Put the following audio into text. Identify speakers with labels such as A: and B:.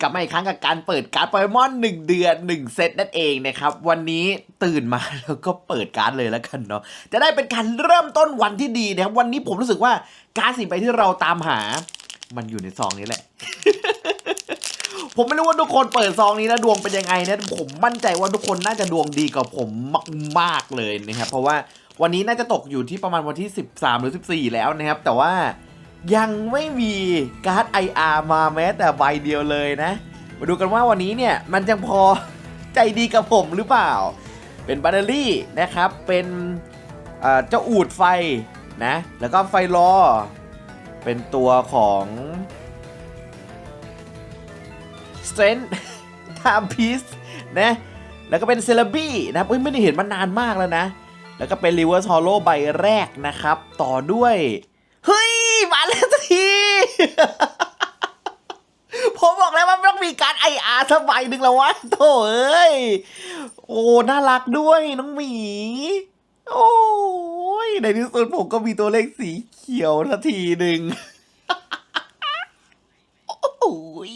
A: กลับมาอีกครั้งกับการเปิดการ์ดโปเกมอน1เดือน 1 เซตนั่นเองนะครับ วันนี้ตื่นมาแล้วก็เปิดการ์ดเลยแล้วกันเนาะจะได้เป็นการเริ่มต้นวันที่ดีนะครับ วันนี้ผมรู้สึกว่าการ์ดสิ่งไปที่เราตามหา มันอยู่ในซองนี้แหละ ผมไม่รู้ว่าทุกคนเปิดซองนี้แล้วดวงเป็นยังไงนะผมมั่นใจว่าทุกคนน่าจะดวงดีกว่าผมมากๆเลยนะครับเพราะว่าวันนี้น่าจะตกอยู่ที่ประมาณวันที่ 13 หรือ 14 แล้วนะครับ แต่ว่า ยังไม่มีการ์ด IR มาแม้แต่ใบเดียวเลยนะ มาดูกันว่าวันนี้เนี่ย มันยังพอใจดีกับผมหรือเปล่า เป็นบัตเตอรี่นะครับ เป็นเจ้าอูดไฟนะ แล้วก็ไฟลอเป็นตัวของ Strength Time Piece นะ แล้วก็เป็นเซเลบี้นะเอ้ยไม่ได้เห็นมานานมากแล้วนะ แล้วก็เป็น Reverse Hollow ใบแรกนะครับ ต่อด้วย เฮ้ย มาแล้วสักที ผมบอกแล้วว่ามันต้องมีการไออาร์สบหนึ่งแล้ววะโถ่เอ้ย โอ้ น่ารักด้วยน้องหมี โอ้ย ในที่สุดผมก็มีตัวเลขสีเขียวสักทีหนึ่งโอ้ย